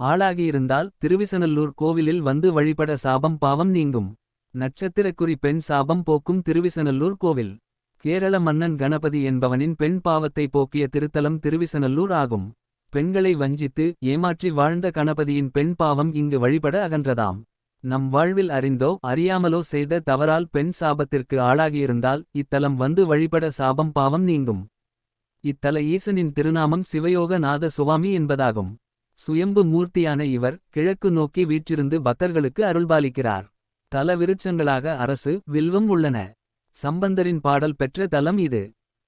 ஆளாகியிருந்தால் திருவிசனல்லூர் கோவிலில் வந்து வழிபட சாபம் பாவம் நீங்கும். நட்சத்திரக்குறி பெண் சாபம் போக்கும் திருவிசனல்லூர் கோவில். கேரள மன்னன் கணபதி என்பவனின் பெண் பாவத்தை போக்கிய திருத்தலம் திருவிசனல்லூர் ஆகும். பெண்களை வஞ்சித்து ஏமாற்றி வாழ்ந்த கணபதியின் பெண் பாவம் இங்கு வழிபட அகன்றதாம். நம் வாழ்வில் அறிந்தோ அறியாமலோ செய்த தவறால் பெண் சாபத்திற்கு ஆளாகியிருந்தால் இத்தலம் வந்து வழிபட சாபம் பாவம் நீங்கும். இத்தல ஈசனின் திருநாமம் சிவயோக நாத சுவாமி என்பதாகும். சுயம்பு மூர்த்தியான இவர் கிழக்கு நோக்கி வீற்றிருந்து பக்தர்களுக்கு அருள்பாலிக்கிறார். தல விருட்சங்களாக அரசு வில்வம் உள்ளன. சம்பந்தரின் பாடல் பெற்ற தலம் இது.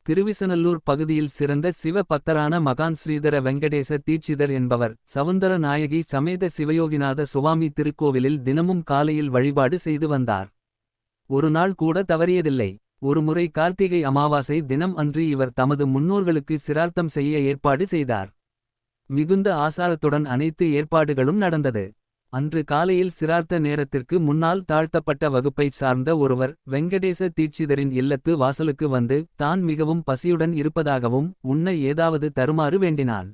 திருவிசநல்லூர் பகுதியில் சிறந்த சிவ பக்தரான மகான் ஸ்ரீதர வெங்கடேச தீட்சிதர் என்பவர் சவுந்தர நாயகி சமேத சிவயோகிநாத சுவாமி திருக்கோவிலில் தினமும் காலையில் வழிபாடு செய்து வந்தார். ஒரு நாள் கூட தவறியதில்லை. ஒருமுறை கார்த்திகை அமாவாசை தினம் அன்று இவர் தமது முன்னோர்களுக்கு சிரார்த்தம் செய்ய ஏற்பாடு செய்தார். மிகுந்த ஆசாரத்துடன் அனைத்து ஏற்பாடுகளும் நடந்தது. அன்று காலையில் சிரார்த்த நேரத்திற்கு முன்னால் தாழ்த்தப்பட்ட வகுப்பைச் சார்ந்த ஒருவர் வெங்கடேச தீட்சிதரின் இல்லத்து வாசலுக்கு வந்து தான் மிகவும் பசியுடன் இருப்பதாகவும் உன்னை ஏதாவது தருமாறு வேண்டினான்.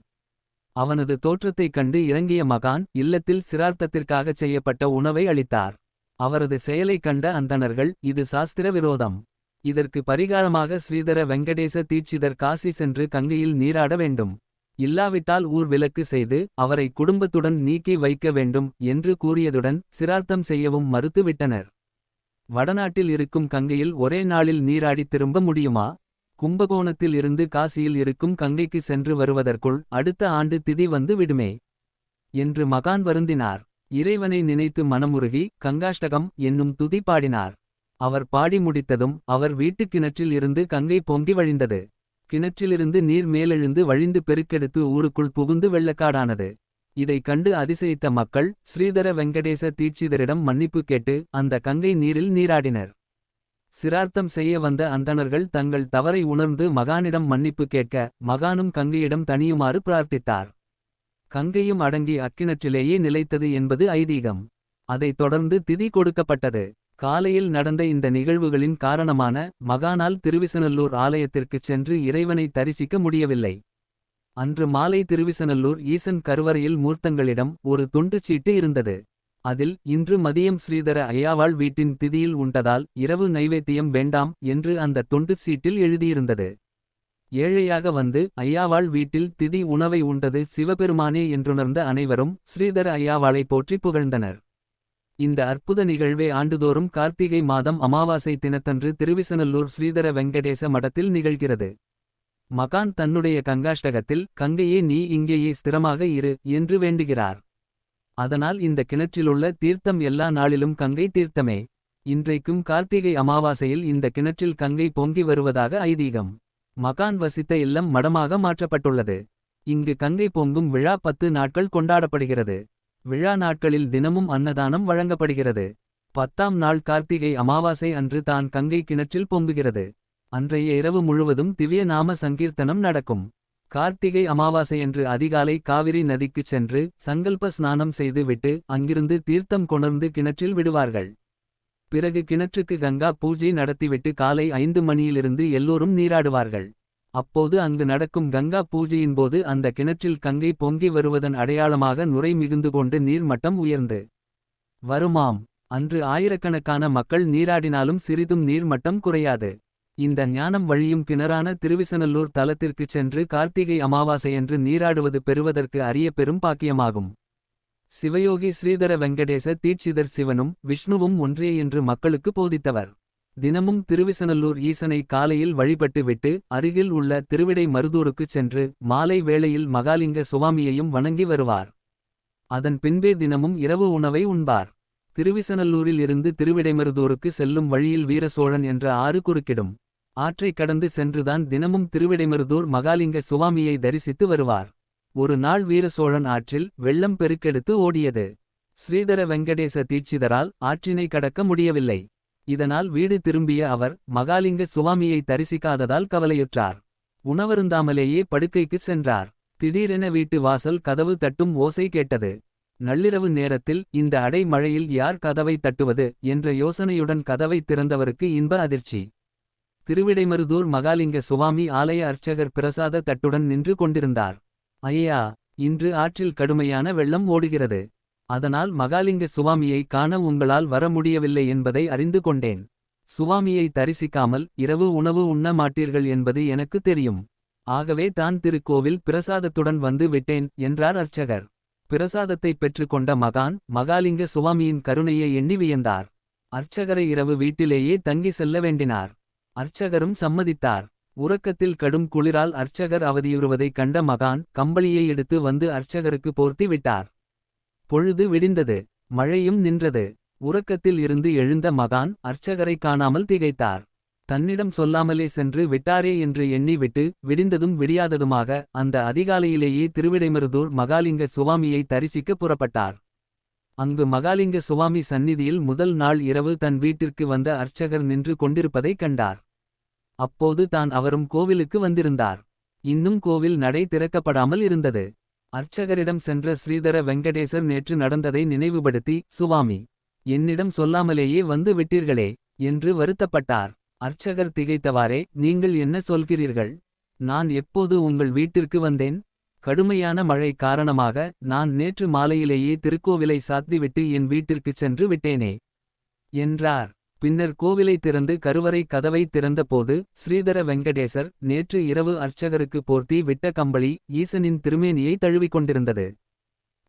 அவனது தோற்றத்தைக் கண்டு இறங்கிய மகான் இல்லத்தில் சிரார்த்தத்திற்காகச் செய்யப்பட்ட உணவை அளித்தார். அவரது செயலைக் கண்ட அந்தணர்கள் இது சாஸ்திர விரோதம். இதற்கு பரிகாரமாக ஸ்ரீதர வெங்கடேச தீட்சிதர் காசி சென்று கங்கையில் நீராட வேண்டும். இல்லாவிட்டால் ஊர் விலக்கு செய்து அவரை குடும்பத்துடன் நீக்கி வைக்க வேண்டும் என்று கூறியதுடன் சிரார்த்தம் செய்யவும் மறுத்துவிட்டனர். வடநாட்டில் இருக்கும் கங்கையில் ஒரே நாளில் நீராடி திரும்ப முடியுமா? கும்பகோணத்தில் இருந்து காசியில் இருக்கும் கங்கைக்கு சென்று வருவதற்குள் அடுத்த ஆண்டு திதி வந்து விடுமே? என்று மகான் வருந்தினார். இறைவனை நினைத்து மனமுருகி கங்காஷ்டகம் என்னும் துதி பாடினார். அவர் பாடி முடித்ததும் அவர் வீட்டுக் கிணற்றில் இருந்து கங்கை பொங்கி வழிந்தது. கிணற்றிலிருந்து நீர் மேலெழுந்து வழிந்து பெருக்கெடுத்து ஊருக்குள் புகுந்து வெள்ளக்காடானது. இதைக் கண்டு அதிசயித்த மக்கள் ஸ்ரீதர வெங்கடேச தீட்சிதரிடம் மன்னிப்பு கேட்டு அந்த கங்கை நீரில் நீராடினர். சிரார்த்தம் செய்ய வந்த அந்தணர்கள் தங்கள் தவறை உணர்ந்து மகானிடம் மன்னிப்பு கேட்க மகானும் கங்கையிடம் தனியுமாறு பிரார்த்தித்தார். கங்கையும் அடங்கி அக்கிணற்றிலேயே நிலைத்தது என்பது ஐதீகம். அதைத் தொடர்ந்து திதி கொடுக்கப்பட்டது. காலையில் நடந்த இந்த நிகழ்வுகளின் காரணமான மகானால் திருவிசனல்லூர் ஆலயத்திற்குச் சென்று இறைவனை தரிசிக்க முடியவில்லை. அன்று மாலை திருவிசனல்லூர் ஈசன் கருவறையில் மூர்த்தங்களிடம் ஒரு துண்டுச் சீட்டு இருந்தது. அதில் இன்று மதியம் ஸ்ரீதர ஐயாவாள் வீட்டின் திதியில் உண்டதால் இரவு நைவேத்தியம் வேண்டாம் என்று அந்த துண்டு சீட்டில் எழுதியிருந்தது. ஏழையாக வந்து ஐயாவாள் வீட்டில் திதி உணவை உண்டது சிவபெருமானே என்றுணர்ந்த அனைவரும் ஸ்ரீதர ஐயாவாளை போற்றி புகழ்ந்தனர். இந்த அற்புத நிகழ்வே ஆண்டுதோறும் கார்த்திகை மாதம் அமாவாசை தினத்தன்று திருவிசநல்லூர் ஸ்ரீதர வெங்கடேச மடத்தில் நிகழ்கிறது. மகான் தன்னுடைய கங்காஷ்டகத்தில் கங்கையே நீ இங்கேயே ஸ்திரமாக இரு என்று வேண்டுகிறார். அதனால் இந்த கிணற்றிலுள்ள தீர்த்தம் எல்லா நாளிலும் கங்கை தீர்த்தமே. இன்றைக்கும் கார்த்திகை அமாவாசையில் இந்த கிணற்றில் கங்கை பொங்கி வருவதாக ஐதீகம். மகான் வசித்த இல்லம் மடமாக மாற்றப்பட்டுள்ளது. இங்கு கங்கை பொங்கும் விழா பத்து நாட்கள் கொண்டாடப்படுகிறது. விழா நாட்களில் தினமும் அன்னதானம் வழங்கப்படுகிறது. பத்தாம் நாள் கார்த்திகை அமாவாசை அன்று தான் கங்கை கிணற்றில் பொங்குகிறது. அன்றைய இரவு முழுவதும் திவ்ய நாம சங்கீர்த்தனம் நடக்கும். கார்த்திகை அமாவாசையன்று அதிகாலை காவிரி நதிக்குச் சென்று சங்கல்ப ஸ்நானம் செய்துவிட்டு அங்கிருந்து தீர்த்தம் கொணர்ந்து கிணற்றில் விடுவார்கள். பிறகு கிணற்றுக்கு கங்கா பூஜை நடத்திவிட்டு காலை ஐந்து மணியிலிருந்து எல்லோரும் நீராடுவார்கள். அப்போது அங்கு நடக்கும் கங்கா பூஜையின்போது அந்த கிணற்றில் கங்கை பொங்கி வருவதன் அடையாளமாக நுரை மிகுந்து கொண்டு நீர்மட்டம் உயர்ந்து. வருமாம். அன்று ஆயிரக்கணக்கான மக்கள் நீராடினாலும் சிறிதும் நீர்மட்டம் குறையாது. இந்த ஞானம் வழியும் கிணறான திருவிசநல்லூர் தலத்திற்குச் சென்று கார்த்திகை அமாவாசையன்று நீராடுவது பெறுவதற்கு அரிய பெரும் பாக்கியமாகும். சிவயோகி ஸ்ரீதர வெங்கடேச தீட்சிதர் சிவனும் விஷ்ணுவும் ஒன்றே என்று மக்களுக்கு போதித்தவர். தினமும் திருவிசனல்லூர் ஈசனை காலையில் வழிபட்டு விட்டு அருகில் உள்ள திருவிடை மருதூருக்குச் சென்று மாலை வேளையில் மகாலிங்க சுவாமியையும் வணங்கி வருவார். அதன் பின்பே தினமும் இரவு உணவை உண்பார். திருவிசனல்லூரில் இருந்து திருவிடைமருதூருக்கு செல்லும் வழியில் வீரசோழன் என்ற ஆறு குறுக்கிடும். ஆற்றைக் கடந்து சென்றுதான் தினமும் திருவிடைமருதூர் மகாலிங்க சுவாமியை தரிசித்து வருவார். ஒரு நாள் வீரசோழன் ஆற்றில் வெள்ளம் பெருக்கெடுத்து ஓடியது. ஸ்ரீதர வெங்கடேச தீட்சிதரால் ஆற்றினை கடக்க முடியவில்லை. இதனால் வீடு திரும்பிய அவர் மகாலிங்க சுவாமியை தரிசிக்காததால் கவலையுற்றார். உணவருந்தாமலேயே படுக்கைக்குச் சென்றார். திடீரென வீட்டு வாசல் கதவு தட்டும் ஓசை கேட்டது. நள்ளிரவு நேரத்தில் இந்த அடைமழையில் யார் கதவை தட்டுவது என்ற யோசனையுடன் கதவை திறந்தவருக்கு இன்ப அதிர்ச்சி. திருவிடைமருதூர் மகாலிங்க சுவாமி ஆலய அர்ச்சகர் பிரசாத தட்டுடன் நின்று கொண்டிருந்தார். ஐயா இன்று ஆற்றில் கடுமையான வெள்ளம் ஓடுகிறது. அதனால் மகாலிங்க சுவாமியை காண உங்களால் வர முடியவில்லை என்பதை அறிந்து கொண்டேன். சுவாமியை தரிசிக்காமல் இரவு உணவு உண்ண மாட்டீர்கள் என்பது எனக்கு தெரியும். ஆகவே தான் திருக்கோவில் பிரசாதத்துடன் வந்து விட்டேன் என்றார் அர்ச்சகர். பிரசாதத்தை பெற்றுக்கொண்ட மகான் மகாலிங்க சுவாமியின் கருணையை எண்ணி வியந்தார். அர்ச்சகரை இரவு வீட்டிலேயே தங்கி செல்ல வேண்டினார். அர்ச்சகரும் சம்மதித்தார். உறக்கத்தில் கடும் குளிரால் அர்ச்சகர் அவதியுறுவதைக் கண்ட மகான் கம்பளியை எடுத்து வந்து அர்ச்சகருக்கு போர்த்தி விட்டார். பொழுது விடிந்தது. மழையும் நின்றது. உறக்கத்தில் இருந்து எழுந்த மகான் அர்ச்சகரை காணாமல் திகைத்தார். தன்னிடம் சொல்லாமலே சென்று விட்டாரே என்று எண்ணிவிட்டு விடிந்ததும் விடியாததுமாக அந்த அதிகாலையிலேயே திருவிடைமருதூர் மகாலிங்க சுவாமியை தரிசிக்க புறப்பட்டார். அங்கு மகாலிங்க சுவாமி சந்நிதியில் முதல் நாள் இரவு தன் வீட்டிற்கு வந்த அர்ச்சகர் நின்று கொண்டிருப்பதைக் கண்டார். அப்போது தான் அவரும் கோவிலுக்கு வந்திருந்தார். இன்னும் கோவில் நடை திறக்கப்படாமல் இருந்தது. அர்ச்சகரிடம் சென்ற ஸ்ரீதர வெங்கடேசர் நேற்று நடந்ததை நினைவுபடுத்தி சுவாமி என்னிடம் சொல்லாமலேயே வந்து விட்டீர்களே என்று வருத்தப்பட்டார். அர்ச்சகர் திகைத்தவாறே நீங்கள் என்ன சொல்கிறீர்கள்? நான் எப்போது உங்கள் வீட்டிற்கு வந்தேன்? கடுமையான மழை காரணமாக நான் நேற்று மாலையிலேயே திருக்கோவிலை சாத்திவிட்டு என் வீட்டிற்குச் சென்று விட்டேனே என்றார். பின்னர் கோவிலை திறந்து கருவறை கதவை திறந்தபோது ஸ்ரீதர வெங்கடேசர் நேற்று இரவு அர்ச்சகருக்கு போர்த்தி விட்ட கம்பளி ஈசனின் திருமேனியை தழுவிக் கொண்டிருந்தது.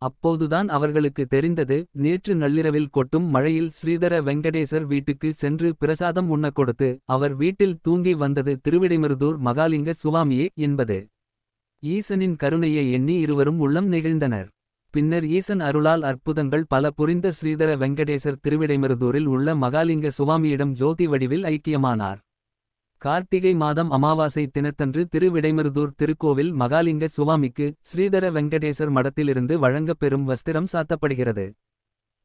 அப்போதுதான் அவர்களுக்கு தெரிந்தது நேற்று நள்ளிரவில் கொட்டும் மழையில் ஸ்ரீதர வெங்கடேசர் வீட்டுக்கு சென்று பிரசாதம் உண்ண கொடுத்து அவர் வீட்டில் தூங்கி வந்தது திருவிடைமருதூர் மகாலிங்க சுவாமியே என்பது. ஈசனின் கருணையை எண்ணி இருவரும் உள்ளம் நெகிழ்ந்தனர். பின்னர் ஈசன் அருளால் அற்புதங்கள் பல புரிந்த ஸ்ரீதர வெங்கடேசர் திருவிடைமருதூரில் உள்ள மகாலிங்க சுவாமியிடம் ஜோதி வடிவில் ஐக்கியமானார். கார்த்திகை மாதம் அமாவாசை தினத்தன்று திருவிடைமருதூர் திருக்கோவில் மகாலிங்க சுவாமிக்கு ஸ்ரீதர வெங்கடேசர் மடத்திலிருந்து வழங்கப்பெறும் வஸ்திரம் சாத்தப்படுகிறது.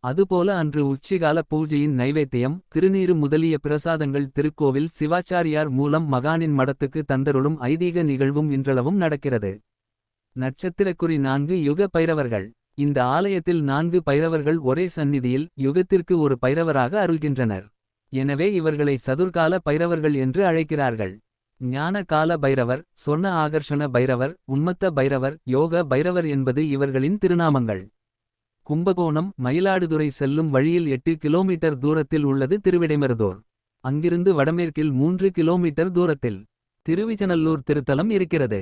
அதுபோல அன்று உச்சிகால பூஜையின் நைவேத்தியம் திருநீறு முதலிய பிரசாதங்கள் திருக்கோவில் சிவாச்சாரியார் மூலம் மகானின் மடத்துக்கு தந்தருளும் ஐதீக நிகழ்வும் இன்றளவும் நடக்கிறது. நட்சத்திரக்குறி நான்கு யுக பைரவர்கள். இந்த ஆலயத்தில் நான்கு பைரவர்கள் ஒரே சந்நிதியில் யுகத்திற்கு ஒரு பைரவராக அருள்கின்றனர். எனவே இவர்களை சதுர்கால பைரவர்கள் என்று அழைக்கிறார்கள். ஞான கால பைரவர் சொர்ண ஆகர்ஷண பைரவர் உன்மத்த பைரவர் யோக பைரவர் என்பது இவர்களின் திருநாமங்கள். கும்பகோணம் மயிலாடுதுறை செல்லும் வழியில் எட்டு கிலோமீட்டர் தூரத்தில் உள்ளது திருவிடைமருதூர். அங்கிருந்து வடமேற்கில் மூன்று கிலோமீட்டர் தூரத்தில். திருவிஜனல்லூர் திருத்தலம் இருக்கிறது.